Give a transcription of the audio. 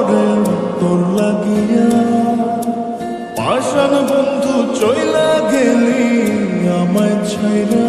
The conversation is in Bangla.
মনটা তোর লাগিয়া। পাশান বন্ধু চইলা গেলি আমায় ছাইরা।